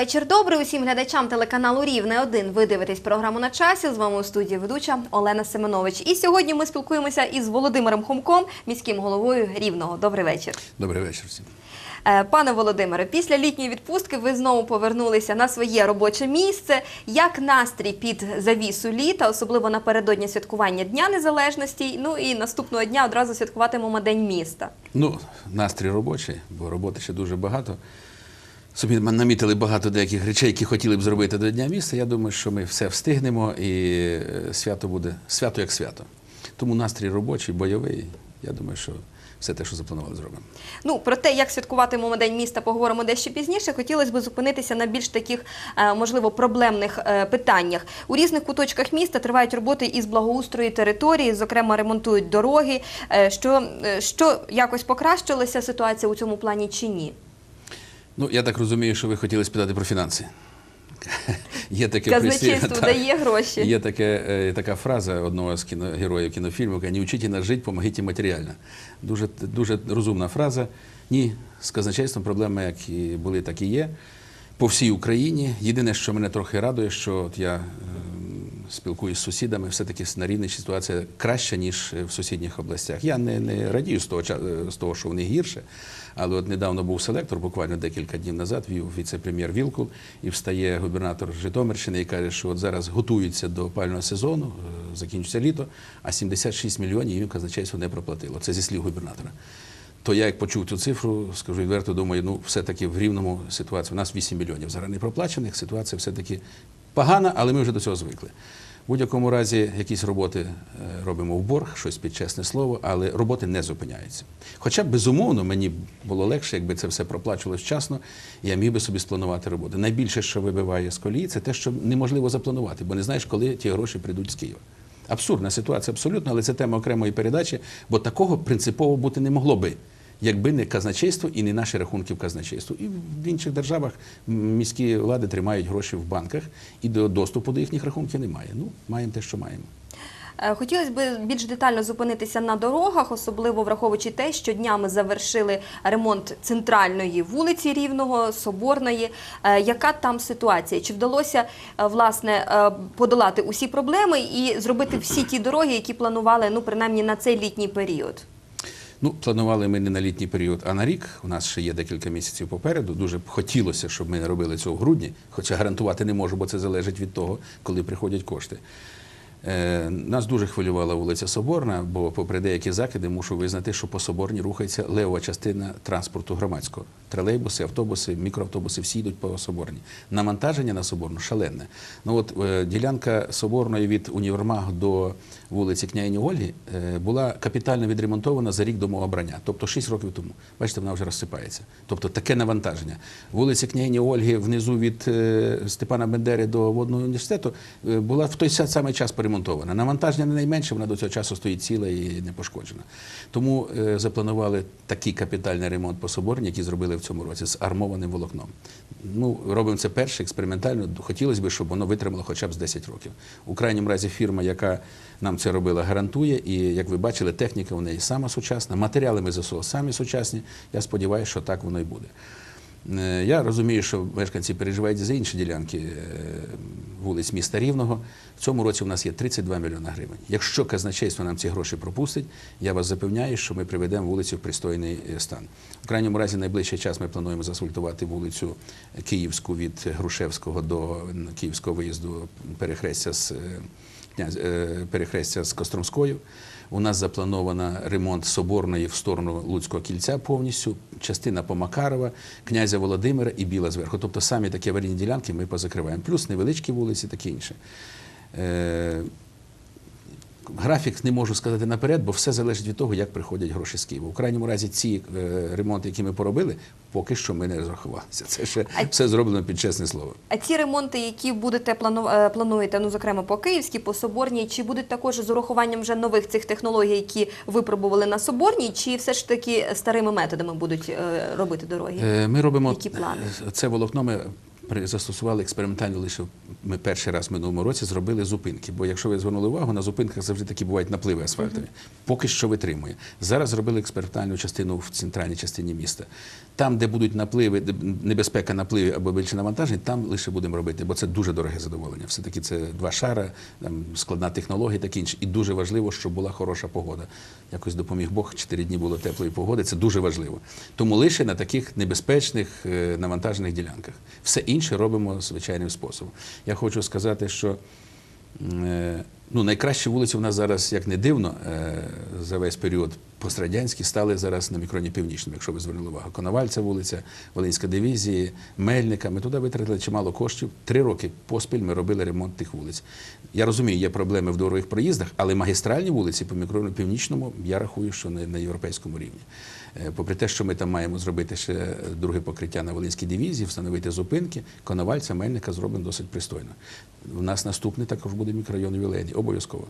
Вечір добрий усім глядачам телеканалу Рівне 1 Ви дивитесь програму на часі. З вами у студії ведуча Олена Семенович. І сьогодні ми спілкуємося із Володимиром Хомком, міським головою Рівного. Добрий вечір. Добрий вечір всім. Е, Пане Володимире, після літньої відпустки ви знову повернулися на своє робоче місце. Як настрій під завісу літа, особливо напередодні святкування Дня Незалежності? Ну і наступного дня одразу святкуватимемо День міста. Ну, настрій робочий, бо роботи ще дуже багато. Собі намітили багато деяких речей, які хотіли б зробити до Дня міста. Я думаю, що ми все встигнемо і е, свято буде свято як свято. Тому настрій робочий, бойовий. Я думаю, що все те, що запланували, зробимо. Ну про те, як святкуватимемо День міста, поговоримо дещо пізніше. Хотілося б зупинитися на більш таких, е, можливо, проблемних е, питаннях. У різних куточках міста тривають роботи із благоустрою території, зокрема ремонтують дороги. Що, що якось покращилася ситуація у цьому плані чи ні? Ну, я так розумію, що ви хотіли спитати про фінанси. Є таке Казначейство дає гроші. Є таке, е, така фраза одного з кіно, героїв кінофільму, яка не вчіть нас жити, помогіть матеріально. Дуже, дуже розумна фраза. Ні, з казначейством проблеми, як і були, так і є. По всій Україні. Єдине, що мене трохи радує, що от я е, спілкуюсь з сусідами, все-таки на рівні ситуація краща, ніж в сусідніх областях. Я не, не радію з того, е, з того, що вони гірше. Але от недавно був селектор, буквально декілька днів назад, вів віце-прем'єр Вілкул, і встає губернатор Житомирщини і каже, що от зараз готуються до опального сезону, е, закінчиться літо, а 76 мільйонів їм казначейство не проплатило. Це зі слів губернатора. То я як почув цю цифру, скажу відверто, думаю, ну все-таки в рівному ситуації. У нас 8 мільйонів зараз не проплачених, ситуація все-таки погана, але ми вже до цього звикли. В будь-якому разі якісь роботи е, робимо в борг, щось під чесне слово, але роботи не зупиняються. Хоча, безумовно, мені було легше, якби це все проплачувалося вчасно, і я міг би собі спланувати роботи. Найбільше, що вибиває з колії, це те, що неможливо запланувати, бо не знаєш, коли ті гроші прийдуть з Києва. Абсурдна ситуація, абсолютно, але це тема окремої передачі, бо такого принципово бути не могло би, якби не казначейство і не наші рахунки в казначейству. І в інших державах міські влади тримають гроші в банках, і до доступу до їхніх рахунків немає. Ну, маємо те, що маємо. Е, Хотілося б більш детально зупинитися на дорогах, особливо враховуючи те, що днями завершили ремонт центральної вулиці Рівного, Соборної. Е, Яка там ситуація? Чи вдалося е, власне подолати усі проблеми і зробити всі ті дороги, які планували ну принаймні на цей літній період? Ну, планували ми не на літній період, а на рік. У нас ще є декілька місяців попереду. Дуже б хотілося, щоб ми не робили цього в грудні, хоча гарантувати не можу, бо це залежить від того, коли приходять кошти. Е, нас дуже хвилювала вулиця Соборна, бо, попри деякі закиди, мушу визнати, що по Соборній рухається левова частина транспорту громадського. Тролейбуси, автобуси, мікроавтобуси всі йдуть по Соборній. Навантаження на Соборну шалене. Ну от е, ділянка Соборної від універмагу до вулиці Княгині Ольги е, була капітально відремонтована за рік до мого обрання, тобто 6 років тому. Бачите, вона вже розсипається. Тобто таке навантаження. Вулиця Княгині Ольги внизу від Степана Бендери до водного університету була в той самий час поремонтована. Навантаження не найменше, вона до цього часу стоїть ціла і не пошкоджена. Тому е, запланували такий капітальний ремонт по Соборній, який зробили в цьому році з армованим волокном. Ну, робимо це перше експериментально. Хотілося б, щоб воно витримало хоча б з 10 років. У крайньому разі фірма, яка нам це робила, гарантує. І як ви бачили, техніка у неї сама сучасна, матеріали ми ЗСУ самі сучасні. Я сподіваюся, що так воно і буде. Е, Я розумію, що мешканці переживають за інші ділянки е, вулиць міста Рівного. В цьому році у нас є 32 мільйона гривень. Якщо казначейство нам ці гроші пропустить, я вас запевняю, що ми приведемо вулицю в пристойний е, стан. В крайньому разі, найближчий час ми плануємо заасфальтувати вулицю Київську від Грушевського до Київського виїзду перехрестя з перехрестя з Костромською. У нас заплановано ремонт Соборної в сторону Луцького кільця повністю, частина по Макарова, князя Володимира і Біла зверху. Тобто самі такі аварійні ділянки ми позакриваємо. Плюс невеличкі вулиці, таке інше. Графік не можу сказати наперед, бо все залежить від того, як приходять гроші з Києва. У крайньому разі ці е, ремонти, які ми поробили, поки що ми не розрахувалися. Це ще А- все зроблено під чесне слово. А ці ремонти, які будете плану... е, плануєте, ну зокрема по Київській, по Соборній, чи будуть також з урахуванням вже нових цих технологій, які випробували на Соборній, чи все ж таки старими методами будуть е, робити дороги? Е, Ми робимо Які плани? це волокно. Ми застосували експериментально лише ми перший раз в минулому році зробили зупинки. Бо якщо ви звернули увагу, на зупинках завжди такі бувають напливи асфальтові. Поки що витримує. Зараз зробили експериментальну частину в центральній частині міста. Там, де будуть напливи, де небезпека напливів або більше навантажень, там лише будемо робити, бо це дуже дороге задоволення. Все таки це два шара, там складна технологія, і таке інше. І дуже важливо, щоб була хороша погода. Якось допоміг Бог. Чотири дні було теплої погоди. Це дуже важливо. Тому лише на таких небезпечних е, навантажених ділянках. Все інше робимо звичайним способом. Я хочу сказати, що е, ну, найкращі вулиці у нас зараз, як не дивно, е, за весь період пострадянський стали зараз на мікроні північному, якщо ви звернули увагу. Коновальця вулиця, Волинська дивізії, Мельника. Ми туди витратили чимало коштів. Три роки поспіль ми робили ремонт тих вулиць. Я розумію, є проблеми в дорогових проїздах, але магістральні вулиці по мікрону північному я рахую, що на, на європейському рівні. Е, Попри те, що ми там маємо зробити ще друге покриття на Волинській дивізії, встановити зупинки, Коновальця, Мельника зроблено досить пристойно. У нас наступний також буде мікрорайон Вілені, обов'язково.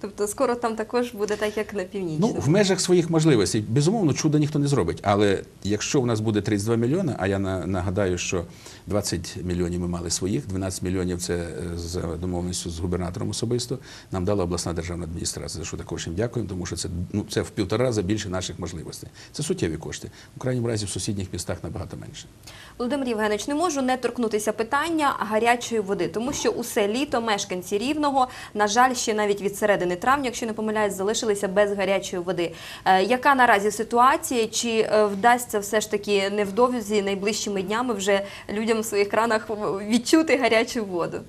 Тобто скоро там також буде так, як на північному. Ну, в межах своїх можливостей. Безумовно, чуда ніхто не зробить. Але якщо у нас буде 32 мільйони, а я на- нагадаю, що 20 мільйонів ми мали своїх, 12 мільйонів це е, за домовленістю з губернатором особисто, нам дала обласна державна адміністрація, за що також їм дякуємо, тому що це, ну, це в півтора рази більше наших можливостей. Це суттєві кошти. У крайньому разі в сусідніх містах набагато менше. Володимир Євгенович, не можу не торкнутися питання гарячої води, тому що усе літо мешканці рівного, на жаль, ще навіть від середини травня, якщо не помиляюсь, залишилися без гарячої води. Е, яка наразі ситуація? Чи е, вдасться все ж таки невдовзі найближчими днями вже людям в своїх кранах відчути гарячу воду?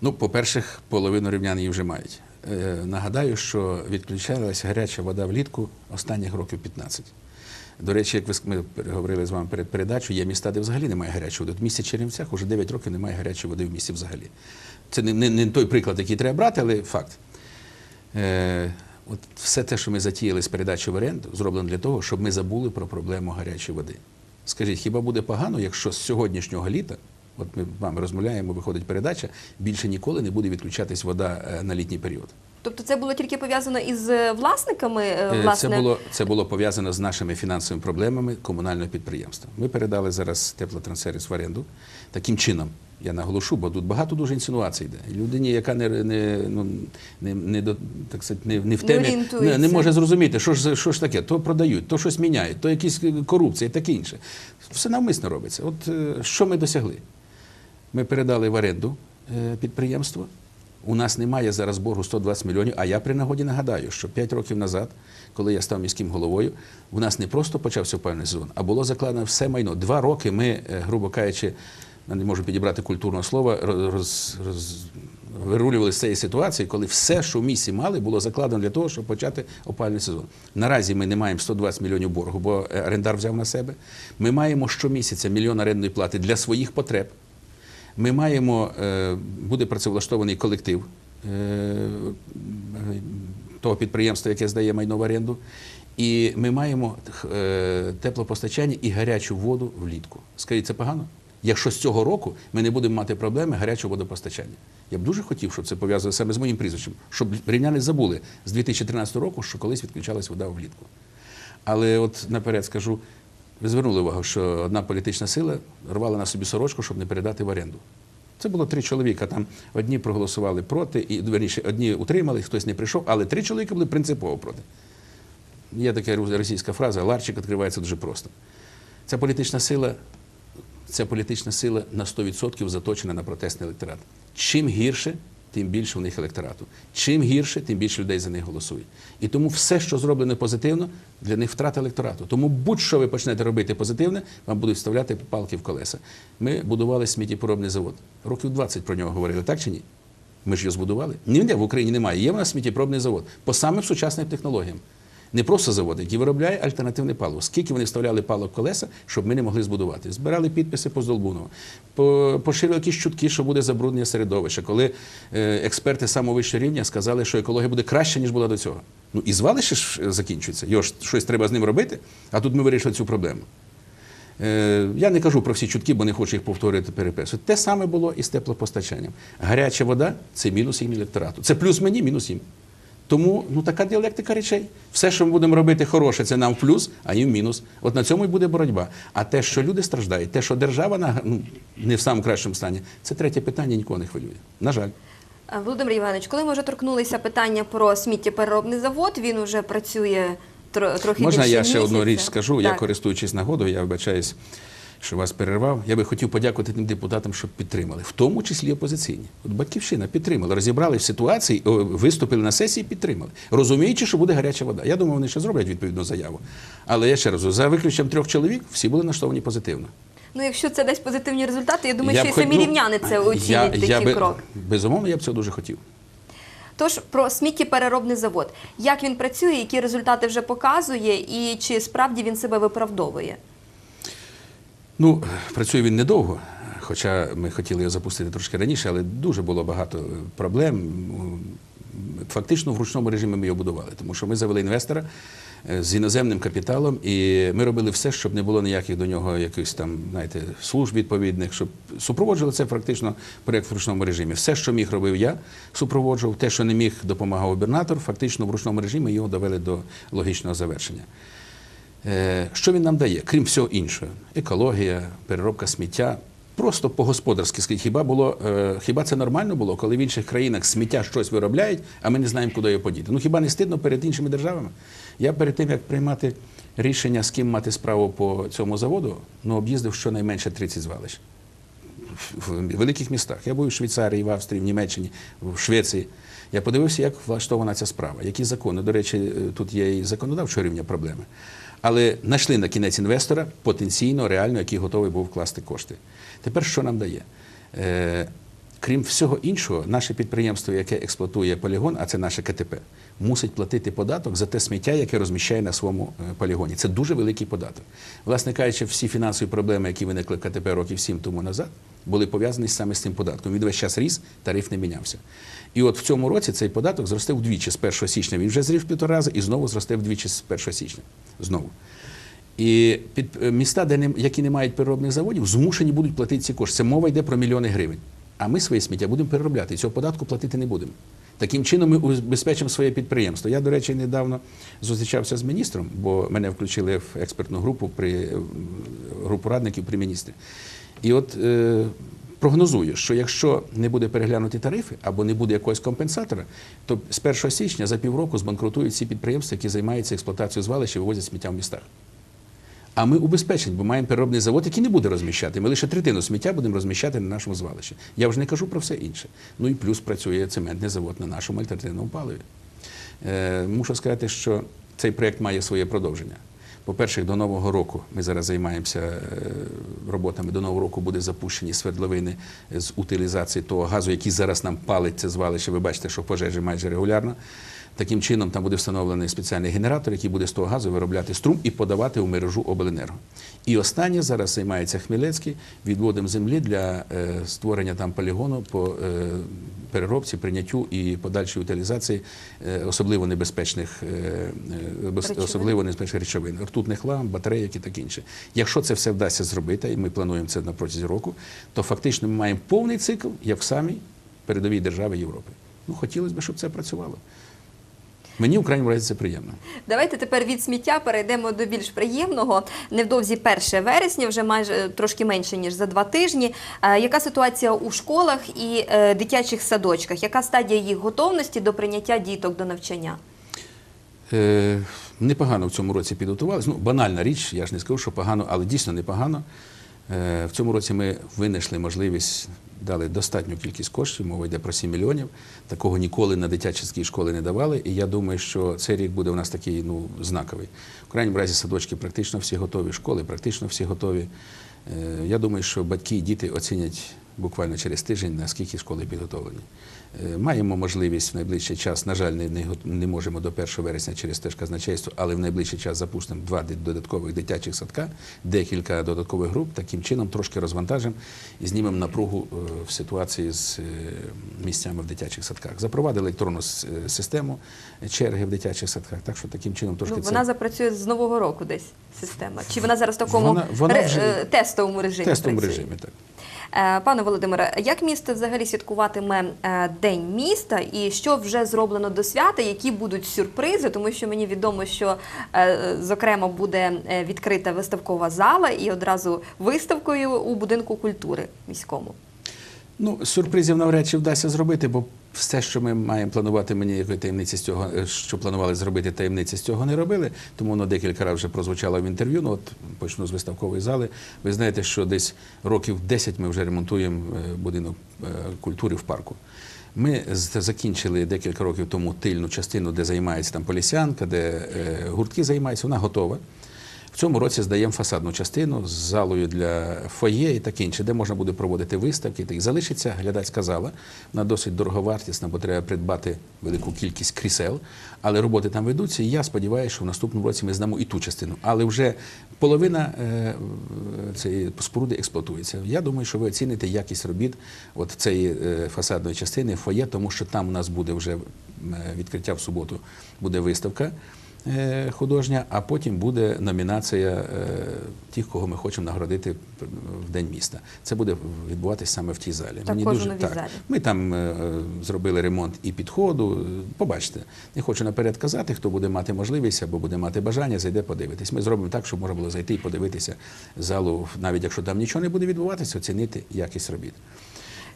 Ну, по-перше, половину рівнян її вже мають. Е, нагадаю, що відключалася гаряча вода влітку останніх років 15. До речі, як ви ми говорили з вами перед передачою, є міста, де взагалі немає гарячої води. В місті Чернівцях вже 9 років немає гарячої води в місті взагалі. Це не, не, не той приклад, який треба брати, але факт. Е, от все те, що ми затіяли з передачі в оренду, зроблено для того, щоб ми забули про проблему гарячої води. Скажіть, хіба буде погано, якщо з сьогоднішнього літа, от ми з вами розмовляємо, виходить передача, більше ніколи не буде відключатись вода е, на літній період? Тобто це було тільки пов'язано із е, власниками власне Це було, це було пов'язано з нашими фінансовими проблемами комунального підприємства. Ми передали зараз теплотрансервіс в оренду. Таким чином, я наголошу, бо тут багато дуже інсинуацій йде. Людині, яка не, не, ну, не, не, так сказати, не, не в темі, не, не може зрозуміти, що ж, що ж таке, то продають, то щось міняють, то якісь корупція і таке інше. Все навмисно робиться. От е, що ми досягли? Ми передали в оренду е, підприємство. У нас немає зараз боргу 120 мільйонів. А я при нагоді нагадаю, що 5 років назад, коли я став міським головою, у нас не просто почався опалювальний сезон, а було закладено все майно. Два роки ми, е, грубо кажучи, не можу підібрати культурного слова, роз, роз, вирулювали з цієї ситуації, коли все, що в місті мали, було закладено для того, щоб почати опалювальний сезон. Наразі ми не маємо 120 мільйонів боргу, бо е, орендар взяв на себе. Ми маємо щомісяця мільйон орендної плати для своїх потреб. Ми маємо, е, буде працевлаштований колектив е, того підприємства, яке здає майно в оренду. І ми маємо теплопостачання і гарячу воду влітку. Скажіть, це погано? Якщо з цього року ми не будемо мати проблеми гарячого водопостачання. Я б дуже хотів, щоб це пов'язано саме з моїм прізвищем, щоб рівняни забули з 2013 року, що колись відключалась вода влітку. Але от наперед скажу, ви звернули увагу, що одна політична сила рвала на собі сорочку, щоб не передати в оренду. Це було три чоловіка. Там одні проголосували проти, і верніше, одні утримали, хтось не прийшов, але три чоловіка були принципово проти. Є така російська фраза ларчик відкривається дуже просто. Ця політична сила, ця політична сила на 100% заточена на протестний електорат. Чим гірше, тим більше в них електорату. Чим гірше, тим більше людей за них голосують. І тому все, що зроблено позитивно, для них втрата електорату. Тому будь-що ви почнете робити позитивне, вам будуть вставляти палки в колеса. Ми будували сміттєпоробний завод. Років 20 про нього говорили, так чи ні? Ми ж його збудували. Ніде в Україні немає. Є в нас сміттєпробний завод по самим сучасним технологіям. Не просто завод, який виробляє альтернативне паливо. Скільки вони вставляли палок в колеса, щоб ми не могли збудувати. Збирали підписи по Здолбунову, поширили якісь чутки, що буде забруднення середовища, коли е, експерти самого вищого рівня сказали, що екологія буде краще, ніж була до цього. Ну і звалище ж е, закінчується. Його ж щось треба з ним робити, а тут ми вирішили цю проблему. Е, Я не кажу про всі чутки, бо не хочу їх повторити, переписувати. Те саме було і з теплопостачанням. Гаряча вода це мінус їм електорату. Це плюс мені, мінус їм. Тому ну така діалектика речей. Все, що ми будемо робити хороше, це нам в плюс, а їм в мінус. От на цьому і буде боротьба. А те, що люди страждають, те, що держава на ну, не в самому кращому стані, це третє питання, нікого не хвилює. На жаль. Володимир Євгенович, коли ми вже торкнулися питання про сміттєпереробний завод, він вже працює тро- трохи Можна більше я ще одну річ скажу? Я користуючись нагодою, я вибачаюсь, що вас перервав. Я би хотів подякувати тим депутатам, що підтримали, в тому числі опозиційні. От батьківщина підтримала, розібрали в ситуації, виступили на сесії, підтримали, розуміючи, що буде гаряча вода. Я думаю, вони ще зроблять відповідну заяву. Але я ще раз за виключенням трьох чоловік всі були налаштовані позитивно. Ну, якщо це дасть позитивні результати, я думаю, Я що і самі ну, рівняни це я- оцінять я такий би- крок. Безумовно, я б цього дуже хотів. Тож про сміттєпереробний завод. Як він працює, які результати вже показує, і чи справді він себе виправдовує? Ну, працює він недовго, хоча ми хотіли його запустити трошки раніше, але дуже було багато е, проблем. Фактично в ручному режимі ми його будували, тому що ми завели інвестора е, з іноземним капіталом, і ми робили все, щоб не було ніяких до нього якихось там, знаєте, служб відповідних, щоб супроводжували це фактично проєкт в ручному режимі. Все, що міг, робив я, супроводжував. Те, що не міг, допомагав губернатор, фактично в ручному режимі його довели до логічного завершення. Е, Що він нам дає, крім всього іншого? Екологія, переробка сміття. Просто по-господарськи хіба було е, хіба це нормально було, коли в інших країнах сміття щось виробляють, а ми не знаємо, куди його подіти? Ну хіба не стидно перед іншими державами? Я перед тим, як приймати рішення, з ким мати справу по цьому заводу, ну об'їздив щонайменше 30 звалищ в великих містах. Я був в Швейцарії, в Австрії, в Німеччині, в Швеції. Я подивився, як влаштована ця справа, які закони. До речі, е, тут є і законодавчого рівня проблеми. Але знайшли на кінець інвестора потенційно, реально, який готовий був вкласти кошти. Тепер що нам дає? Е, крім всього іншого, наше підприємство, яке експлуатує полігон, а це наше КТП, мусить платити податок за те сміття, яке розміщає на своєму е, полігоні. Це дуже великий податок. Власне кажучи, всі фінансові проблеми, які виникли в КТП років сім тому назад, були пов'язані саме з цим податком. Він весь час ріс, тариф не мінявся. І от в цьому році цей податок зросте вдвічі з 1 січня. Він вже зрів півтора рази і знову зросте вдвічі з 1 січня. Знову. І під е, міста, де не, які не мають переробних заводів, змушені будуть платити ці кошти. Це мова йде про мільйони гривень. А ми своє сміття будемо переробляти. Цього податку платити не будемо. Таким чином ми убезпечимо своє підприємство. Я, до речі, недавно зустрічався з міністром, бо мене включили в експертну групу при групу радників при міністрі. І от е, прогнозую, що якщо не буде переглянуті тарифи або не буде якогось компенсатора, то з 1 січня за півроку збанкрутують всі підприємства, які займаються експлуатацією звалища і вивозять сміття в містах. А ми убезпечені, бо маємо переробний завод, який не буде розміщати. Ми лише третину сміття будемо розміщати на нашому звалищі. Я вже не кажу про все інше. Ну і плюс працює цементний завод на нашому альтернативному паливі. Е, мушу сказати, що цей проєкт має своє продовження. По-перше, до Нового року ми зараз займаємося е, роботами. До Нового року буде запущені свердловини з утилізації того газу, який зараз нам палить це звалище. Ви бачите, що пожежі майже регулярно. Таким чином, там буде встановлений спеціальний генератор, який буде з того газу виробляти струм і подавати у мережу обленерго. І останнє зараз займається Хмелецький відводом землі для е, створення там полігону по е, переробці, прийняттю і подальшій утилізації е, особливо небезпечних, Речовин. особливо небезпечних речовин, ртутних ламп, батарейок і таке інше. Якщо це все вдасться зробити, і ми плануємо це на протязі року, то фактично ми маємо повний цикл, як в самій передовій державі Європи. Ну, хотілося б, щоб це працювало. Мені в крайньому разі це приємно. Давайте тепер від сміття перейдемо до більш приємного. Невдовзі 1 вересня, вже майже е, трошки менше ніж за два тижні. Е, Яка ситуація у школах і е, дитячих садочках? Яка стадія їх готовності до прийняття діток до навчання? Е, непогано в цьому році підготувалися. Ну, банальна річ, я ж не скажу, що погано, але дійсно непогано. Е, в цьому році ми винайшли можливість, дали достатню кількість коштів, мова йде про 7 мільйонів. Такого ніколи на дитячі школи не давали. І я думаю, що цей рік буде у нас такий ну, знаковий. В крайньому разі садочки практично всі готові, школи практично всі готові. Е, я думаю, що батьки і діти оцінять буквально через тиждень, наскільки школи підготовлені. Е, Маємо можливість в найближчий час, на жаль, не, не, можемо до 1 вересня через теж казначейство, але в найближчий час запустимо два додаткових дитячих садка, декілька додаткових груп. Таким чином трошки розвантажимо і знімемо напругу е, в ситуації з е, місцями в дитячих садках. Запровадили електронну систему черги в дитячих садках, так що таким чином трошки Ну, це вона запрацює з нового року десь система. Чи вона зараз в такому Вона- вона вже- тестовому режимі? тестовому працює? режимі. Так. Е, Пане Володимире, як місто взагалі святкуватиме е, День міста і що вже зроблено до свята? Які будуть сюрпризи? Тому що мені відомо, що е, зокрема буде відкрита виставкова зала і одразу виставкою у будинку культури міському. Ну, сюрпризів навряд чи вдасться зробити, бо все, що ми маємо планувати, мені якої таємниці з цього, е, що планували зробити, таємниці з цього не робили. Тому воно декілька разів вже прозвучало в інтерв'ю. Ну, от почну з виставкової зали. Ви знаєте, що десь років 10 ми вже ремонтуємо е, будинок е, культури в парку. Ми закінчили декілька років тому тильну частину, де займається там полісянка, де гуртки займаються, вона готова. В цьому році здаємо фасадну частину з залою для фоє і таке інше, де можна буде проводити виставки. Так залишиться глядацька зала. Вона досить дороговартісна, бо треба придбати велику кількість крісел. Але роботи там ведуться. І я сподіваюся, що в наступному році ми здамо і ту частину. Але вже половина е, цієї споруди експлуатується. Я думаю, що ви оціните якість робіт от цієї е, фасадної частини фоє, тому що там у нас буде вже е, відкриття в суботу, буде виставка художня, а потім буде номінація е, тих, кого ми хочемо нагородити в День міста. Це буде відбуватися саме в тій залі. Також у новій залі. Ми там е, зробили ремонт і підходу. Побачите, не хочу наперед казати, хто буде мати можливість або буде мати бажання, зайде подивитись. Ми зробимо так, щоб можна було зайти і подивитися залу, навіть якщо там нічого не буде відбуватися, оцінити якість робіт.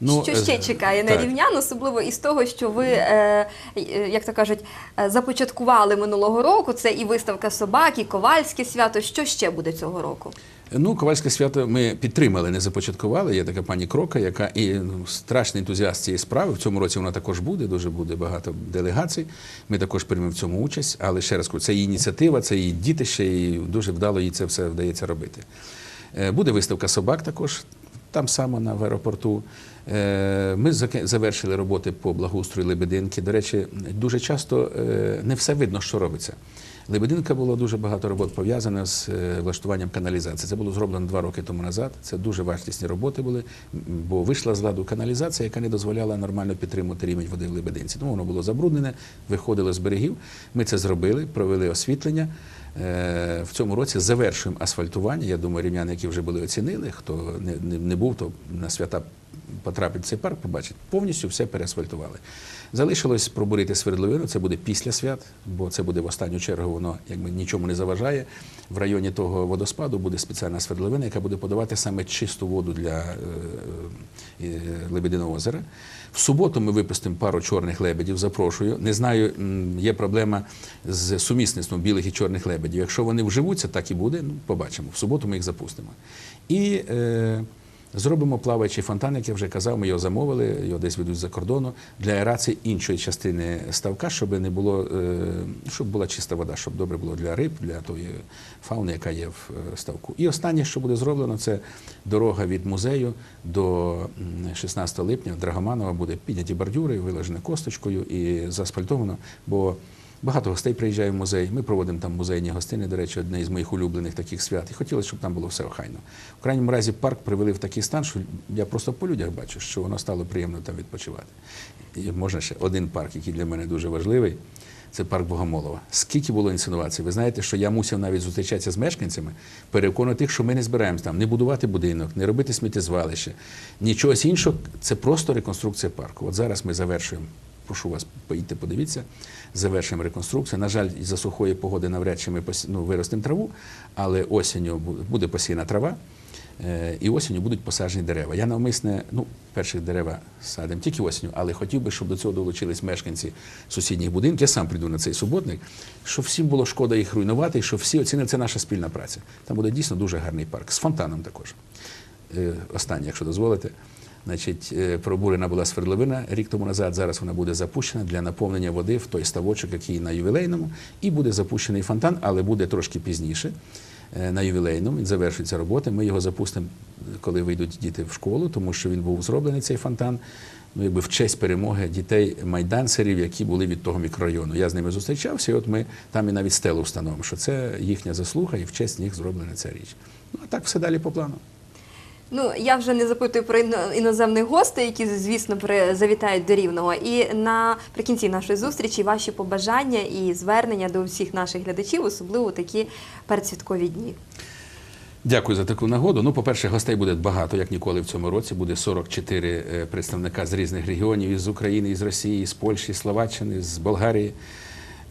Що ще е, чекає на рівнян, особливо із того, що ви, е, е, як то кажуть, е, започаткували минулого року. Це і виставка собак, і ковальське свято. Що ще буде цього року? Ну, ковальське свято ми підтримали, не започаткували. Є така пані Крока, яка і ну, страшний ентузіаст цієї справи. В цьому році вона також буде. Дуже буде багато делегацій. Ми також приймемо в цьому участь. Але ще раз кажу, це її ініціатива, це її дітище, і дуже вдало їй це все вдається робити. Буде виставка собак також. Там само на в аеропорту. Е, Ми завершили роботи по благоустрою Лебединки. До речі, дуже часто е, не все видно, що робиться. Лебединка було дуже багато робот пов'язано з е, влаштуванням каналізації. Це було зроблено два роки тому назад. Це дуже вартісні роботи були, бо вийшла з ладу каналізація, яка не дозволяла нормально підтримувати рівень води в Лебединці. Тому воно було забруднене, виходило з берегів. Ми це зробили, провели освітлення. Е, В цьому році завершуємо асфальтування. Я думаю, рівняни, які вже були оцінили, хто не, не, не був, то на свята потрапить в цей парк, побачить. Повністю все переасфальтували. Залишилось пробурити свердловину, це буде після свят, бо це буде в останню чергу, воно якби нічому не заважає. В районі того водоспаду буде спеціальна свердловина, яка буде подавати саме чисту воду для е, е, Лебединого озера. В суботу ми випустимо пару чорних лебедів, запрошую. Не знаю, є проблема з сумісництвом білих і чорних лебедів. Якщо вони вживуться, так і буде. Ну, побачимо. В суботу ми їх запустимо. І е, Зробимо плаваючий фонтан, як я вже казав, ми його замовили, його десь ведуть за кордону для аерації іншої частини ставка, щоб не було, е, щоб була чиста вода, щоб добре було для риб, для тої фауни, яка є в е, ставку. І останнє, що буде зроблено, це дорога від музею до 16 липня Драгоманова буде підняті бордюри, виложені косточкою і заасфальтовано, бо Багато гостей приїжджає в музей. Ми проводимо там музейні гостини. До речі, одне із моїх улюблених таких свят. І хотілося, щоб там було все охайно. В крайньому разі парк привели в такий стан, що я просто по людях бачу, що воно стало приємно там відпочивати. І можна ще один парк, який для мене дуже важливий. Це парк Богомолова. Скільки було інсинуацій? Ви знаєте, що я мусив навіть зустрічатися з мешканцями, переконувати їх, що ми не збираємося там не будувати будинок, не робити сміттєзвалище, нічогось іншого. Це просто реконструкція парку. От зараз ми завершуємо. Прошу вас, поїдьте, подивіться, завершимо реконструкцію. На жаль, із-за сухої погоди навряд чи ми ну, виростемо траву, але осінню буде посіяна трава. е, І осінню будуть посаджені дерева. Я навмисне, ну, перших дерева садимо тільки осінню, але хотів би, щоб до цього долучились мешканці сусідніх будинків. Я сам прийду на цей суботник, щоб всім було шкода їх руйнувати, і щоб всі оцінили, це наша спільна праця. Там буде дійсно дуже гарний парк з фонтаном також. Е, Останнє, якщо дозволите. Значить, е, пробурена була свердловина рік тому назад. Зараз вона буде запущена для наповнення води в той ставочок, який на ювілейному, і буде запущений фонтан, але буде трошки пізніше. е, На ювілейному він завершується робота. Ми його запустимо, коли вийдуть діти в школу, тому що він був зроблений цей фонтан. Ну, якби в честь перемоги дітей майданцерів, які були від того мікрорайону. Я з ними зустрічався, і от ми там і навіть стелу встановимо, що це їхня заслуга, і в честь них зроблена ця річ. Ну а так все далі по плану. Ну я вже не запитую про іноземних гостей, які звісно завітають до рівного. І наприкінці нашої зустрічі ваші побажання і звернення до всіх наших глядачів, особливо такі передсвяткові дні. Дякую за таку нагоду. Ну, по-перше, гостей буде багато, як ніколи в цьому році. Буде 44 е, представника з різних регіонів із України, із Росії, з Польщі, з Словаччини, з Болгарії.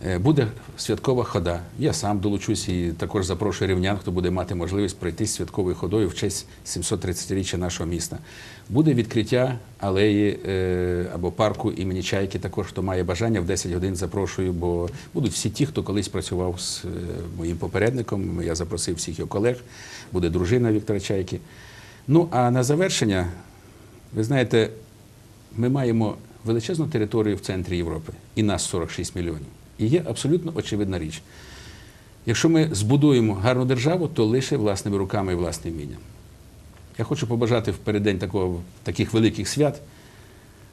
Е, Буде святкова хода. Я сам долучусь і також запрошую рівнян, хто буде мати можливість пройти святковою ходою в честь 730-річчя нашого міста. Буде відкриття алеї е, або парку імені Чайки. Також хто має бажання в 10 годин запрошую, бо будуть всі ті, хто колись працював з е, моїм попередником. Я запросив всіх його колег. Буде дружина Віктора Чайки. Ну а на завершення, ви знаєте, ми маємо величезну територію в центрі Європи, і нас 46 мільйонів. І є абсолютно очевидна річ. Якщо ми збудуємо гарну державу, то лише власними руками і власним вмінням. Я хочу побажати в переддень такого, таких великих свят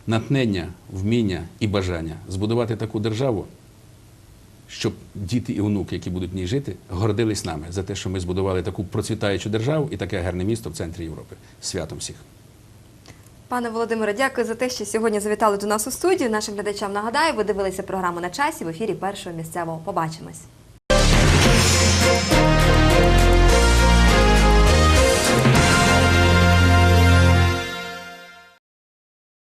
натхнення, вміння і бажання збудувати таку державу, щоб діти і онуки, які будуть в ній жити, гордились нами за те, що ми збудували таку процвітаючу державу і таке гарне місто в центрі Європи. Святом всіх! Пане Володимире, дякую за те, що сьогодні завітали до нас у студію. Нашим глядачам нагадаю, ви дивилися програму на часі в ефірі першого місцевого. Побачимось.